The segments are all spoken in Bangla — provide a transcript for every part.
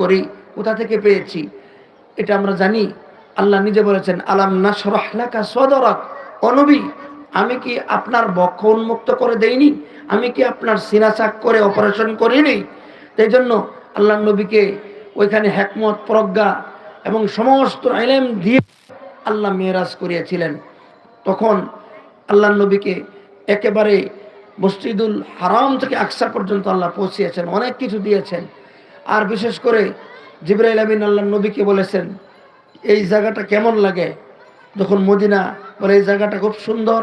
করি, কোথা থেকে পেয়েছি? এটা আমরা জানি। আল্লাহ নিজে বলেছেন, আলাম নাসরাহলাকা সদরাক? অনবী আমি কি আপনার বক্ষ উন্মুক্ত করে দেইনি? আমি কি আপনার সিনা চাক করে অপারেশন করিনি? তাই জন্য আল্লাহ নবীকে ওইখানে হ্যাকমত প্রজ্ঞা এবং সমস্ত আইলেম দিয়ে আল্লাহ মেয়েরাজ করিয়াছিলেন। তখন আল্লাহ নবীকে একেবারে মসজিদুল হারাম থেকে আকসা পর্যন্ত আল্লাহ পৌঁছিয়েছেন, অনেক কিছু দিয়েছেন। আর বিশেষ করে জিব্রাইল আমিন আল্লাহ নবীকে বলেছেন, এই জায়গাটা কেমন লাগে? যখন মদিনা বলে, এই জায়গাটা খুব সুন্দর।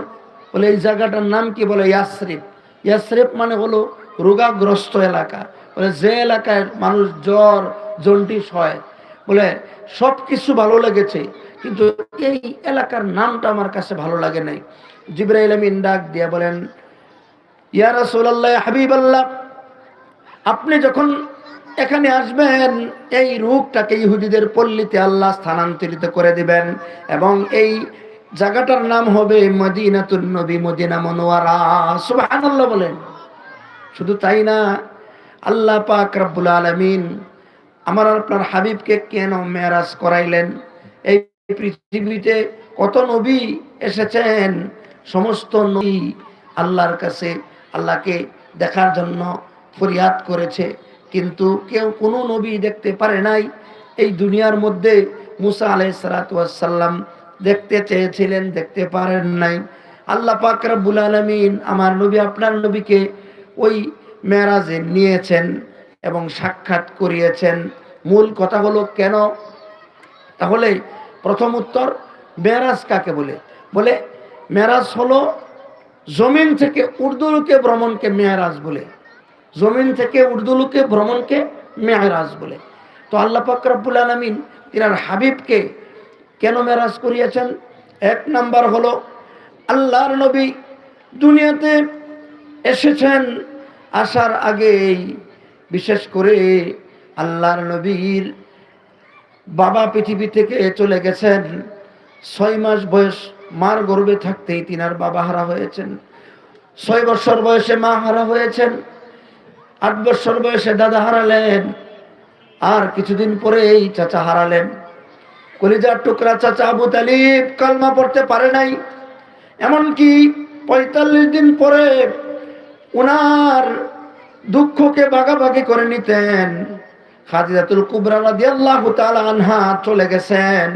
বলে, এই জায়গাটার নাম কি? বলে, ইয়াসরিফ। ইয়াসরিফ মানে হলো রোগাগ্রস্ত এলাকা। বলে, যে এলাকায় মানুষ জ্বর, জন্ডিস হয়, বলে সব কিছু ভালো লেগেছে, কিন্তু এই এলাকার নামটা আমার কাছে ভালো লাগে নাই। জিব্রাইল আমিন ডাক দিয়া বলেন, ইয়া হাবিব আল্লাহ আপনি যখন এখানে আসবেন, এই রূপটাকে ইহুদিদের পল্লীতে আল্লাহ স্থানান্তরিত করে দিবেন এবং এই জায়গাটার নাম হবে মদিনাতুন নবী, মদিনা মনোয়ারা। সুবহানাল্লাহ বলেন। শুধু তাই না, আল্লাহ পাক রব্বুল আলামিন আমার আপনার হাবিবকে কেন মেরাজ করাইলেন? এই পৃথিবীতে কত নবী এসেছেন? সমস্ত নবী আল্লাহর কাছে আল্লাহকে দেখার জন্য ফরিয়াদ করেছে। কিন্তু কেউ কোনো নবী দেখতে পারে নাই। এই দুনিয়ার মধ্যে মুসা আলাই সালাতাম দেখতে চেয়েছিলেন, দেখতে পারেন নাই। আল্লাহ পাক রব্বুল আলমিন আমার নবী, আপনার নবীকে ওই মেরাজে নিয়েছেন এবং সাক্ষাৎ করিয়েছেন। মূল কথা হলো কেন? তাহলে প্রথম উত্তর, মেরাজ কাকে বলে? বলে, মেরাজ হলো জমিন থেকে উর্দুলুকে ভ্রমণকে মেয়ারাজ বলে। জমিন থেকে উর্দুলুকে ভ্রমণকে মেয়ারাজ বলে। তো আল্লাহ পাক রব্বুল আলমিন তিনার হাবিবকে কেন মেরাজ করিয়েছেন? এক নাম্বার হলো, আল্লাহর নবী দুনিয়াতে এসেছেন আসার আগেই। বিশেষ করে আল্লাহর নবীর বাবা পৃথিবী থেকে চলে গেছেন। ছয় মাস বয়স মার গর্বে থাকতেই তিনার বাবা হারা হয়েছেন। ছয় বছর বয়সে মা হারা হয়েছেন। আট বছর বয়সে দাদা হারালেন। আর কিছুদিন পরেই চাচা হারালেন। কলিজার টুকরা চাচা আবু তালিব কালমা পড়তে পারে নাই। এমনকি পঁয়তাল্লিশ দিন পরে ওনার দুঃখকে ভাগাভাগি করে নিতেন। খাদিজাতুল কুবরা আনহা চলে গেছেন।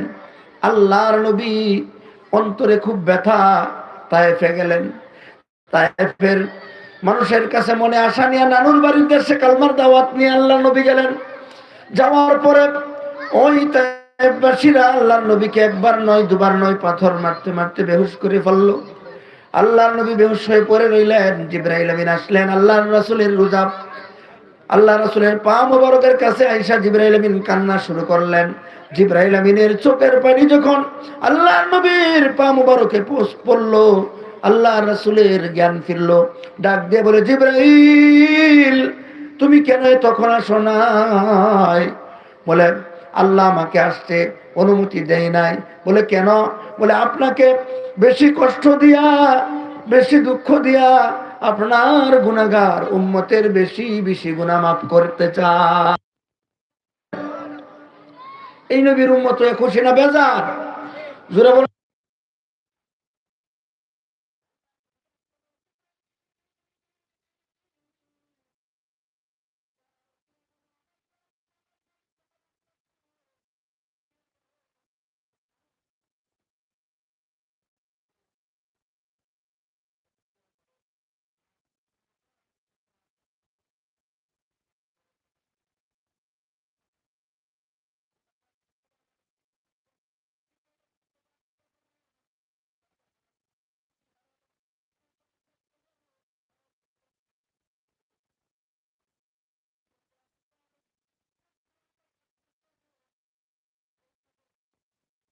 আল্লাহর নবী অন্তরে খুব ব্যথা, তায়েফে গেলেন। তায়েফের মানুষের কাছে মনে আশা নিয়ে নানুর বাড়ির দেশে কালমার দাওয়াত নিয়ে আল্লাহ নবী গেলেন। যাওয়ার পরে ওই তায়েফবাসীরা আল্লাহর নবীকে একবার নয়, দুবার নয় পাথর মারতে মারতে বেহুশ করে ফেলল। আল্লাহর নবী বেহুশ হয়ে পড়ে রইলেন, জিব্রাইল আমিন আসলেন আল্লাহ রাসূলের রোজা। আল্লাহ রাসূলের পা মোবারকের কাছে আইসা জিব্রাইল আমিন কান্না শুরু করলেন। জিব্রাইল আমিনের চোখের পানি যখন আল্লাহ নবীর পা মুবারকে পড়ল আল্লাহ রাসূলের জ্ঞান ফিরলো, ডাক দিয়ে বলে, জিব্রাইল, তুমি কেন তখন আসো নাই? বলে, আল্লাহ আমাকে আসতে অনুমতি দেয় নাই। বলে, কেন? বলে, আপনাকে বেশি কষ্ট দিয়া, বেশি দুঃখ দিয়া আপনার গুণাগার উম্মতের বেশি বেশি গুণা মাফ করতে চায়। এই নবীর উম্মত হয়ে খুশি না, বেজার। জোরে বলে।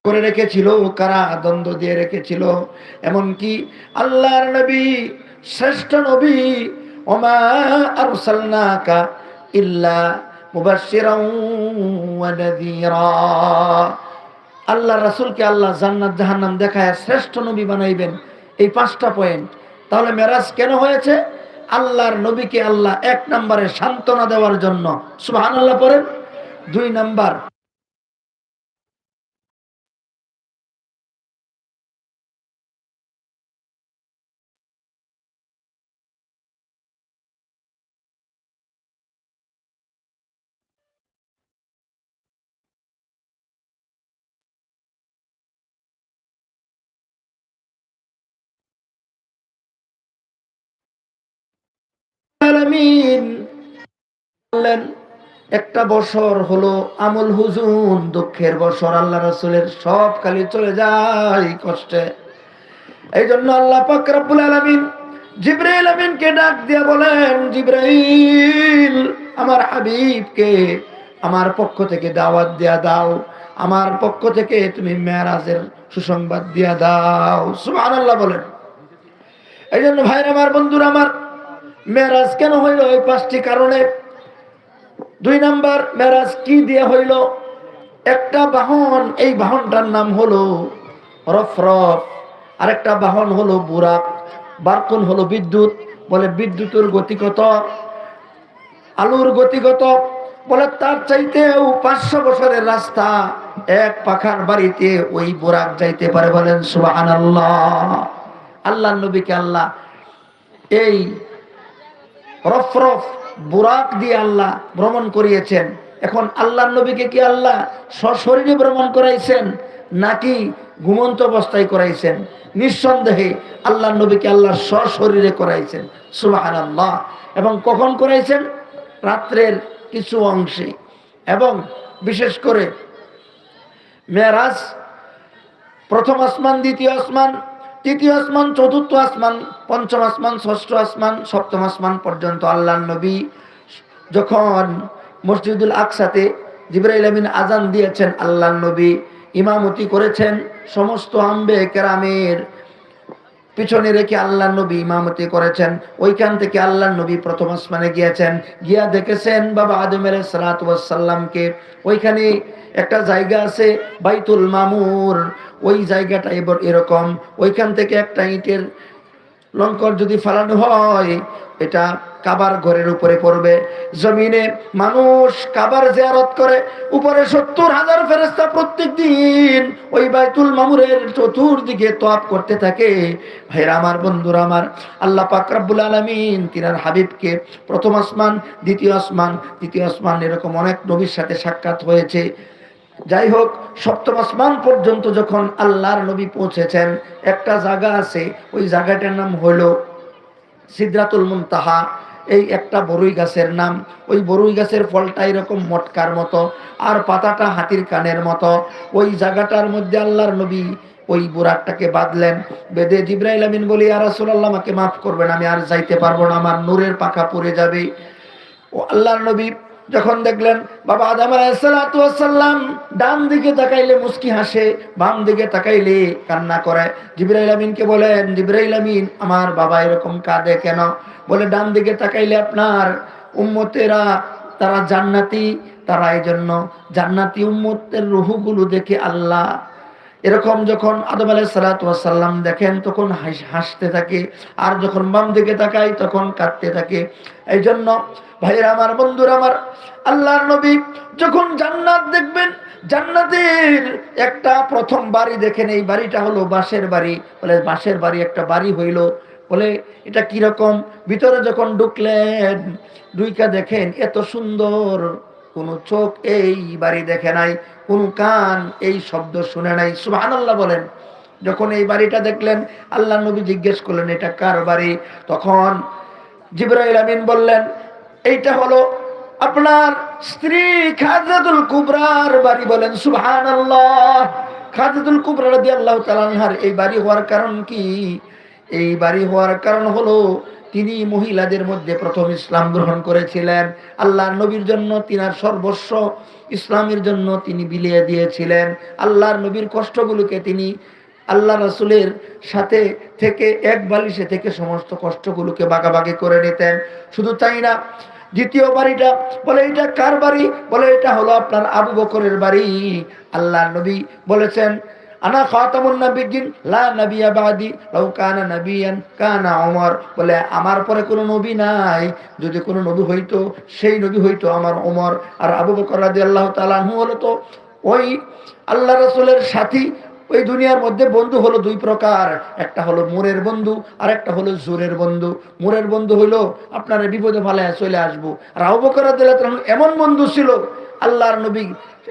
করে রেখেছিল, কারা দ্বন্দ্ব দিয়ে রেখেছিল। এমনকি আল্লাহর নবী, শ্রেষ্ঠ নবী, ওমা আরসালনাকা ইল্লা মুবাশশিরাও ওয়া নাযীরা। আল্লাহ রাসূলকে আল্লাহ জান্নাত জাহান্নাম দেখায় শ্রেষ্ঠ নবী বানাইবেন। এই পাঁচটা পয়েন্ট তাহলে মেরাজ কেন হয়েছে? আল্লাহর নবীকে আল্লাহ এক নম্বরে সান্ত্বনা দেওয়ার জন্য। সুবহানাল্লাহ পড়েন। দুই নাম্বার একটা বছর হলো আমল হুজুন দুঃখের বছর, আল্লাহ রাসূলের সব খালি চলে যায় কষ্টে। এই জন্য আল্লাহ পাক রব্বুল আলামিন জিব্রাইল আমিনকে ডাক দিয়ে বলেন, জিব্রাইল, আমার হাবিবকে আমার পক্ষ থেকে দাওয়াত দিয়া দাও, আমার পক্ষ থেকে তুমি মেরাজের সুসংবাদ দিয়া দাও। সুবহানাল্লাহ বলেন। এই জন্য ভাইরা আমার বন্ধুরা, আমার মেরাজ কেন হইল ওই পাঁচটি কারণে? দুই নাম্বার, মেরাজ কি দিয়ে হইল? একটা বাহন, এই বাহনটার নাম হলো রফরফ আরেকটা বাহন হলো বুরাক বারকুন হলো বিদ্যুৎ। বলে বিদ্যুতের গতি কত? আলুর গতি কত? বলে তার চাইতেও পাঁচশো বছরের রাস্তা। এক পাখার বাড়িতে ওই বোরাক যাইতে পারে বলেন সুবাহান আল্লাহ আল্লাহ নবীকে আল্লাহ এই রফ রফ বুরাক দিয়ে আল্লাহ ভ্রমণ করিয়েছেন। এখন আল্লাহ নবীকে কি আল্লাহ সশরীরে ভ্রমণ করাইছেন নাকি ঘুমন্ত অবস্থায় করাইছেন? নিঃসন্দেহে আল্লাহ নবীকে আল্লাহ সশরীরে করাইছেন। সুবাহান আল্লাহ এবং কখন করাইছেন? রাত্রের কিছু অংশে। এবং বিশেষ করে মেরাজ, প্রথম আসমান, দ্বিতীয় আসমান তৃতীয় আসমান, চতুর্থ আসমান, পঞ্চম আসমান, ষষ্ঠ আসমান, সপ্তম আসমান পর্যন্ত আল্লাহ নবী যখন মসজিদুল আকসাতে জিব্রাইল আমিন আজান দিয়েছেন আল্লাহ নবী ইমামতি করেছেন, সমস্ত আম্বে কেরামের পিছনে রেখে আল্লাহ নবী ইমামতি করেছেন, ওইখান থেকে আল্লাহ নবী প্রথম আসমানে গিয়েছেন, গিয়া দেখেছেন বাবা আদমের সালাতামকে ওইখানে একটা জায়গা আছে বাইতুল মামুর ওই জায়গাটা এবার এরকম, ওইখান থেকে একটা ইটের লঙ্কর যদি ফালানো হয়, এটা কাবার ঘরের উপরে পড়বে। জমিনে মানুষ কাবার জিয়ারত করে, উপরে সত্তর হাজার ফেরেস্তা প্রত্যেক দিন ওই বাইতুল মামুরের চতুর্দিকে তোয়াপ করতে থাকে। ভাইরা আমার, বন্ধুরা আমার, আল্লাহ পাক রাব্বুল আলামিন তিনার হাবিবকে প্রথম আসমান, দ্বিতীয় আসমান, তৃতীয় আসমান এরকম অনেক নবীর সাথে সাক্ষাৎ হয়েছে। যাই হোক সপ্তম আসমান পর্যন্ত যখন আল্লাহর নবী পৌঁছেছেন, একটা জায়গা আছে, ওই জায়গাটার নাম হলো সিদ্রাতুল মুনতাহা। এই একটা বরুই গাছের নাম। ওই বরুই গাছের ফলটা এরকম মটকার মতো, আর পাতাটা হাতির কানের মতো। ওই জায়গাটার মধ্যে আল্লাহর নবী ওই বুরাকটাকে বাঁধলেন। বেদে জিব্রাইল আমিন বলি আর রাসূলুল্লাহ, আমাকে মাফ করবেন, আমি আর যাইতে পারব না, আমার নূরের পাখা পড়ে যাবে। ও আল্লাহর নবী যখন দেখলেন বাবা আদম আলাইসাল্লাম ডান দিকে তাকাইলে মুস্কি হাসে, বাম দিকে তাকাইলে কান্না করে। জিব্রাইল আমিনকে বলেন, জিব্রাইল আমিন, আমার বাবা এরকম কাঁদে কেন? বলে, ডান দিকে তাকাইলে আপনার উম্মতেরা, তারা জান্নাতি, তারা এই জন্য জান্নাতি উম্মতের রুহুগুলো দেখে আল্লাহ এরকম যখন আদম আলাই সালাতাম দেখেন, তখন হাসতে থাকে, আর যখন বাম দিকে তাকাই, তখন কাঁদতে থাকে। এই জন্য ভাইরা আমার, বন্ধুর আমার আল্লাহ নবী যখন জান্নাত দেখবেন, জান্নাতের একটা প্রথম বাড়ি দেখেন, এই বাড়িটা হলো বাঁশের বাড়ি। বলে, বাঁশের বাড়ি একটা বাড়ি হইল। বলে, এটা কীরকম ভিতরে যখন ঢুকলেন দুইকা দেখেন, এত সুন্দর কোনো চোখ এই বাড়ি দেখে নাই, কোন কান এই শব্দ শুনে নাই। সুবহানাল্লাহ বলেন। যখন এই বাড়িটা দেখলেন, আল্লাহ নবী জিজ্ঞেস করলেন, এটা কার বাড়ি? তখন জিব্রাইল আমিন বললেন, এইটা হলো আপনার স্ত্রী খাজাদুল কুবরার বাড়ি। বলেন, সুবহানাল্লাহ। খাজাতুল কুবরা রাদিয়াল্লাহু তাআলা আনহার, এই বাড়ি হওয়ার কারণ কি? এই বাড়ি হওয়ার কারণ হলো তিনি মহিলাদের মধ্যে প্রথম ইসলাম গ্রহণ করেছিলেন। আল্লাহ নবীর জন্য তিনার সর্বস্ব ইসলামের জন্য তিনি বিলিয়ে দিয়েছিলেন। আল্লাহর নবীর কষ্টগুলোকে তিনি আল্লাহ রাসুলের সাথে থেকে এক বালিশে থেকে সমস্ত কষ্টগুলোকে বাগাবাগি করে নিতেন। শুধু তাই না, দ্বিতীয় বাড়িটা, বলে এটা কার বাড়ি? বলে এটা হলো আপনার আবু বকরের বাড়ি। আল্লাহ নবী বলেছেন আনা খাতামুন নাবিয়িন লা ওমর বলে, আমার পরে কোনো নবী নাই। যদি কোনো নবী হইতো, সেই নবী হইতো আমার ওমর আর আবু বকর রাদিয়াল্লাহু তাআলা আনহু হলো তো, ওই আল্লাহ রাসূলের সাথী, ওই দুনিয়ার মধ্যে বন্ধু হলো দুই প্রকার। একটা হলো মোরের বন্ধু, আর একটা হলো জোরের বন্ধু। মোরের বন্ধু হইল, আপনার বিপদে ভালে চলে আসব। আর আবু বকর রাদিয়াল্লাহু এমন বন্ধু ছিল আল্লাহর নবী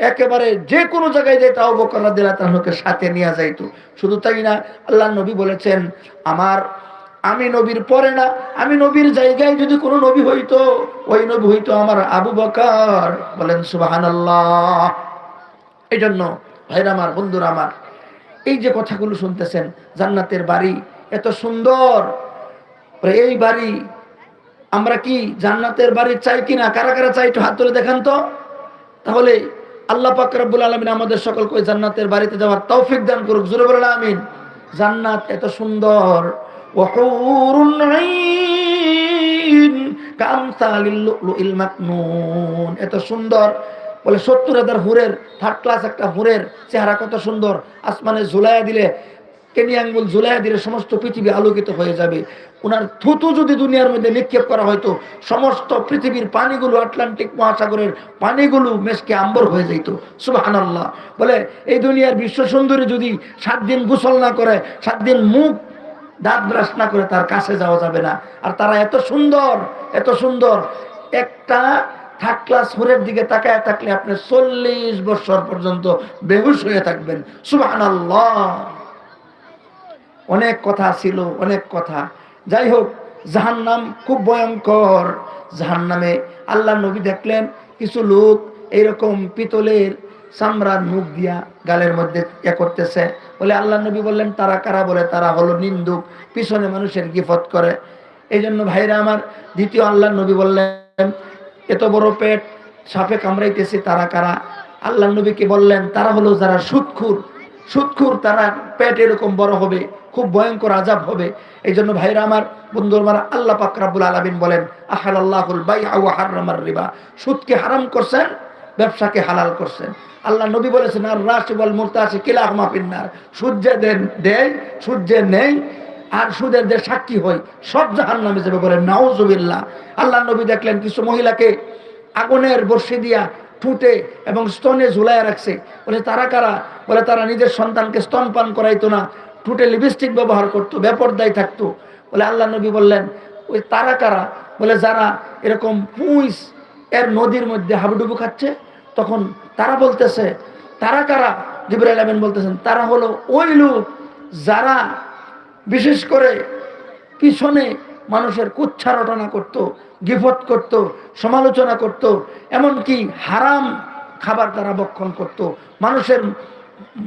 একেবারে যে কোনো জায়গায় যেত আবু বকর রাদিয়াল্লাহু তাআলাকে সাথে নিয়ে যাইতো। শুধু তাই না, আল্লাহর নবী বলেছেন, আমার, আমি নবীর পরে না, আমি নবীর জায়গায় যদি কোনো নবী হইতো, ওই নবী হইতো আমার আবু বকর। বলেন সুবাহান আল্লাহ এই জন্য ভাইরা আমার, বন্ধুরা আমার, এই যে কথাগুলো শুনতেছেন, জান্নাতের বাড়ি এত সুন্দর। এই বাড়ি আমরা কি জান্নাতের বাড়ি চাই কিনা? কারা কারা চাই একটু হাত তুলে দেখান তো। তাহলে আল্লাহ পাক রব্বুল আলমিন আমাদের সকলকে ওই জান্নাতের বাড়িতে যাওয়ার তৌফিক দান করুক। জোরে বলেন, আমিন। জান্নাত এত সুন্দর। এত সুন্দর। বলে সত্তর হাজার হুরের থার্ড ক্লাস একটা হুরের চেহারা কত সুন্দর। আসমানে ঝুলাইয়া দিলে কেনি সমস্ত পৃথিবী আলোকিত হয়ে যাবে। ওনার থুতু যদি দুনিয়ার মধ্যে নিক্ষেপ করা হয়তো, সমস্ত পৃথিবীর পানিগুলো আটলান্টিক মহাসাগরের পানিগুলো আম্বর হয়ে যেত সুবাহান আল্লাহ বলে, এই দুনিয়ার বিশ্ব সুন্দরী যদি সাত দিন গোসল না করে, সাত দিন মুখ দাঁত ব্রাশ না করে তার কাছে যাওয়া যাবে না। আর তারা এত সুন্দর এত সুন্দর। একটা থার্ড ক্লাস দিকে তাকায় থাকলে আপনি চল্লিশ বছর পর্যন্ত বেহুশ হয়ে থাকবেন। সুবাহান আল্লাহ অনেক কথা ছিল, অনেক কথা। যাই হোক জাহান্নাম খুব ভয়ঙ্কর। জাহান্নামে আল্লাহ নবী দেখলেন, কিছু লোক এইরকম পিতলের চামড়ার মুখ দিয়া গালের মধ্যে ইয়ে করতেছে। বলে আল্লাহ নবী বললেন, তারা কারা? বলে, তারা হলো নিন্দুক, পিছনে মানুষের গিফত করে। এই জন্য ভাইরা আমার, দ্বিতীয় আল্লাহ নবী বললেন, এত বড় পেট সাপে কামড়াইতেছে, তারা কারা? আল্লাহ নবীকে বললেন, তারা হলো যারা সুৎখুর সুৎখুর, তারা পেট এরকম বড় হবে, খুব ভয়ঙ্কর আজাব হবে। এই জন্য ভাইরা আমার, বন্ধু আমার, আল্লাহ পাক রাব্বুল আলামিন বলেন আহাল আল্লাহুল রিবা। সুদকে হারাম করছেন, ব্যবসাকে হালাল করছেন। আল্লাহ নবী বলেছেন, আর রাশি বল মুরতাসি কিলা মাফিন্নার সূর্যে দেন, দেয় সূর্যে নেই আর সুদের যে সাক্ষী হয়, সব জাহান নামে যাবে বলেন, নাউজুবিল্লাহ। আল্লাহ নবী দেখলেন, কিছু মহিলাকে আগুনের বর্ষি দিয়া ঠুটে এবং স্তনে ঝুলাইয়া রাখছে। বলে, তারা কারা? বলে, তারা নিজের সন্তানকে স্তন পান করাইতো না ঠুটে লিপস্টিক ব্যবহার করতো, বেপরদায় থাকতো। বলে, আল্লাহ নবী বললেন, ওই তারা কারা? বলে, যারা এরকম পুঁইস এর নদীর মধ্যে হাবুডুবু খাচ্ছে। তখন তারা বলতেছে, তারা কারা? জিবরাইল বলতেছেন, তারা হলো ওই লোক যারা বিশেষ করে পিছনে মানুষের কুচ্ছা রটনা করত গিফত করত, সমালোচনা করত, এমনকি হারাম খাবার তারা বক্ষণ করত। মানুষের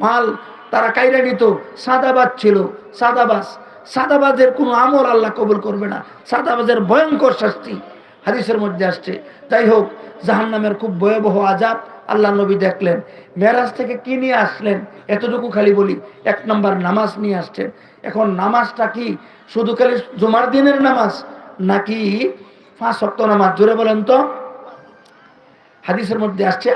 মাল তারা কাইরা নিত। সাদাবাজ ছিল, সাদাবাজ। সাদাবাজের কোনো আমল আল্লাহ কবুল করবে না। সাদাবাজের ভয়ঙ্কর শাস্তি হাদিসের মধ্যে আসছে। যাই হোক, জাহান্নামের খুব ভয়াবহ আজাব আল্লাহ নবী দেখলেন। মেরাজ থেকে কি নিয়ে আসলেন? এতটুকু খালি বলি, এক নম্বর নামাজ নিয়ে আসছেন। এখন নামাজটা কি শুধু খালি জুমার দিনের নামাজ নাকি পাঁচ সপ্ত নামাজ, জোরে বলেন তো। হাদিসের মধ্যে আসছে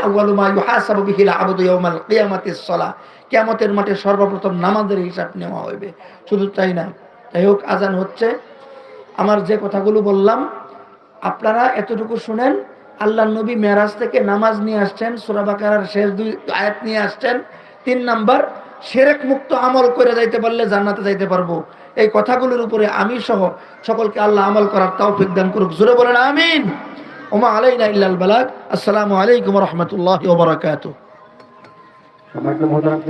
কিয়ামতের মাঠে সর্বপ্রথম নামাজের হিসাব নেওয়া হইবে শুধু তাই না, যাই হোক, আজান হচ্ছে। আমার যে কথাগুলো বললাম, আপনারা এতটুকু শুনেন, আল্লাহ নবী মেরাজ থেকে নামাজ নিয়ে আসছেন সুরাবাকার শেষ দুই আয়াত নিয়ে আসছেন। তিন নাম্বার সেরেক মুক্ত আমল করে যাইতে পারলে জান্নাতে যাইতে পারব। এই কথাগুলোর উপরে আমি সহ সকলকে আল্লাহ আমল করার তাও দান করুক। জোরে বলেন আমিন। ওমা আলাইনা ইল্লাল বালাক আসসালামু আলাইকুম রহমতুল্লাহ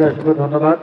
অসংখ্য ধন্যবাদ।